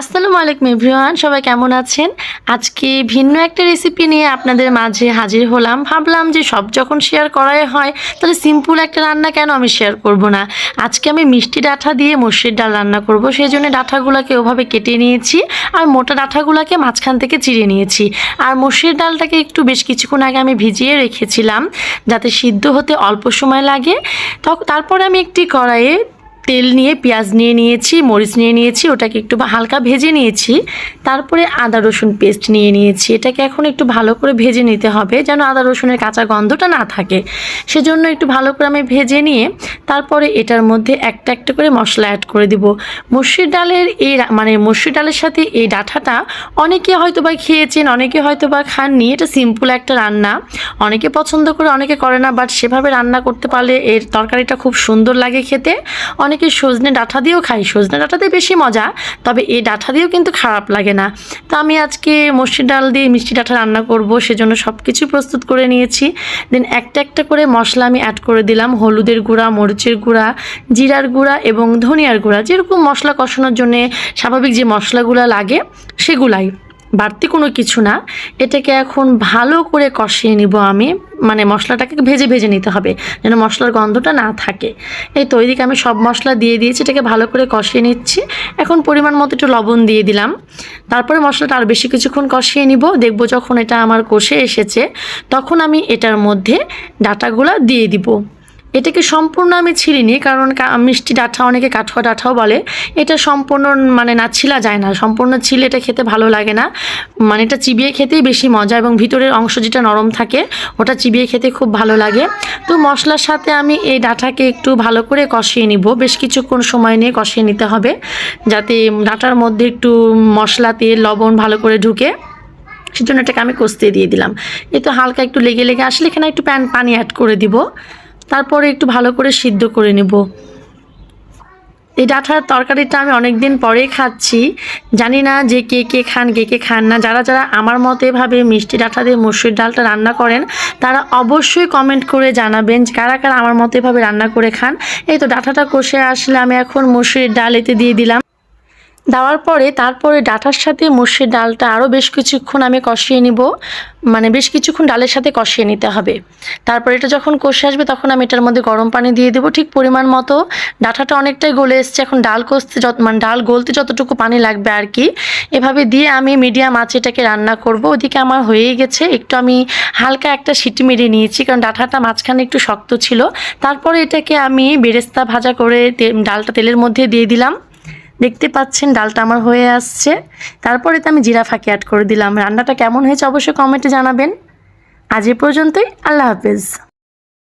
আসসালামু আলাইকুম এভরিওয়ান, সবাই কেমন আছেন? আজকে ভিন্ন একটা রেসিপি নিয়ে আপনাদের মাঝে হাজির হলাম। ভাবলাম যে সব যখন শেয়ার করাই হয়, তাহলে সিম্পল একটা রান্না কেন আমি শেয়ার করব না? আজকে আমি মিষ্টি ডাঁটা দিয়ে মসুর ডাল রান্না করব সেই জন্য ডাঁটাগুলোকে ওভাবে কেটে নিয়েছি আর মোটা ডাঁটাগুলোকে মাঝখান থেকে চিড়ে নিয়েছি। আর মসুর ডালটাকে একটু বেশ কিছুক্ষণ আগে আমি ভিজিয়ে রেখেছিলাম, যাতে সিদ্ধ হতে অল্প সময় লাগে। তারপরে আমি একটি কড়াইয়ে তেল নিয়ে, পেঁয়াজ নিয়ে নিয়েছি, মরিচ নিয়ে নিয়েছি, ওটাকে একটু হালকা ভেজে নিয়েছি। তারপরে আদা রসুন পেস্ট নিয়ে নিয়েছি। এটাকে এখন একটু ভালো করে ভেজে নিতে হবে যেন আদা রসুনের কাঁচা গন্ধটা না থাকে। সেজন্য একটু ভালো করে আমি ভেজে নিয়ে, তারপরে এটার মধ্যে একটা একটা করে মশলা অ্যাড করে দিব। মসুর ডালের এই মানে মসুর ডালের সাথে এই ডাঁটাটা অনেকে হয়তো বা খেয়েছেন, অনেকে হয়তো বা খাননি। এটা সিম্পল একটা রান্না। অনেকে পছন্দ করে, অনেকে করে না বাট সেভাবে রান্না করতে পারলে এর তরকারিটা খুব সুন্দর লাগে খেতে। অনেকে সজনে ডাঁটা দিয়েও খাই। সজনে ডাঁটাতে বেশি মজা, তবে এই ডাঁটা দিয়েও কিন্তু খারাপ লাগে না। তো আমি আজকে মসুর ডাল দিয়ে মিষ্টি ডাঁটা রান্না করব, সেজন্য সব কিছু প্রস্তুত করে নিয়েছি। দেন একটা একটা করে মশলা আমি অ্যাড করে দিলাম, হলুদের গুঁড়া, মরিচের গুঁড়া, জিরার গুঁড়া এবং ধনিয়ার গুঁড়া। যেরকম মশলা কষানোর জন্য স্বাভাবিক যে মশলাগুলো লাগে, সেগুলাই। বাড়তি কোনো কিছু না, এটাকে এখন ভালো করে কষিয়ে নিব আমি। মানে মশলাটাকে ভেজে ভেজে নিতে হবে, যেন মশলার গন্ধটা না থাকে। এই তো ওইদিকে আমি সব মশলা দিয়ে দিয়েছি, এটাকে ভালো করে কষিয়ে নিচ্ছি। এখন পরিমাণ মতো একটু লবণ দিয়ে দিলাম। তারপরে মশলাটা আর বেশি কিছুক্ষণ কষিয়ে নিব, দেখব যখন এটা আমার কষে এসেছে, তখন আমি এটার মধ্যে ডাটাগুলা দিয়ে দিব। এটাকে সম্পূর্ণ আমি ছিলিনি কারণ মিষ্টি ডাঁটা অনেকে কাঠুয়া ডাঁটাও বলে। এটা সম্পূর্ণ মানে না ছিলা যায় না, সম্পূর্ণ ছিলে এটা খেতে ভালো লাগে না। মানে এটা চিবিয়ে খেতেই বেশি মজা এবং ভিতরের অংশ যেটা নরম থাকে, ওটা চিবিয়ে খেতে খুব ভালো লাগে। তো মশলার সাথে আমি এই ডাঁটাকে একটু ভালো করে কষিয়ে নিব। বেশ কিছুক্ষণ সময় নিয়ে কষিয়ে নিতে হবে, যাতে ডাঁটার মধ্যে একটু মশলা, তেল, লবণ ভালো করে ঢুকে। সেজন্য এটাকে আমি কষতে দিয়ে দিলাম। এ তো হালকা একটু লেগে লেগে আসলে এখানে একটু প্যান পানি অ্যাড করে দিব। তারপরে একটু ভালো করে সিদ্ধ করে নেব। এই ডাঁটার তরকারিটা আমি অনেক দিন পরেই খাচ্ছি। জানি না যে কে কে খান, কে কে খান না। যারা যারা আমার মতো এভাবে মিষ্টি ডাঁটা দিয়ে মসুর ডালটা রান্না করেন, তারা অবশ্যই কমেন্ট করে জানাবেন কারা কারা আমার মতো এভাবে রান্না করে খান। এই তো ডাঁটাটা কষে আসলে আমি এখন মসুরের ডাল এতে দিয়ে দিলাম। দেওয়ার পরে তারপরে ডাঁটার সাথে মসুর ডালটা আরও বেশ কিছুক্ষণ আমি কষিয়ে নিব। মানে বেশ কিছুক্ষণ ডালের সাথে কষিয়ে নিতে হবে। তারপর এটা যখন কষে আসবে তখন আমি এটার মধ্যে গরম পানি দিয়ে দেবো ঠিক পরিমাণ মতো। ডাটাটা অনেকটাই গলে এসছে, এখন ডাল কষতে যত মানে ডাল গলতে যতটুকু পানি লাগবে আর কি। এভাবে দিয়ে আমি মিডিয়াম আঁচে এটাকে রান্না করব। ওদিকে আমার হয়েই গেছে, একটু আমি হালকা একটা সিটি মেরে নিয়েছি কারণ ডাটাটা মাঝখানে একটু শক্ত ছিল। তারপরে এটাকে আমি বেরেস্তা ভাজা করে ডালটা তেলের মধ্যে দিয়ে দিলাম। দেখতে পাচ্ছেন, ডালটা আমার হয়ে আসছে। তারপরে তো আমি জিরা ফাঁকি অ্যাড করে দিলাম। রান্নাটা কেমন হয়েছে অবশ্যই কমেন্টে জানাবেন। আজ এ পর্যন্তই, আল্লাহ হাফেজ।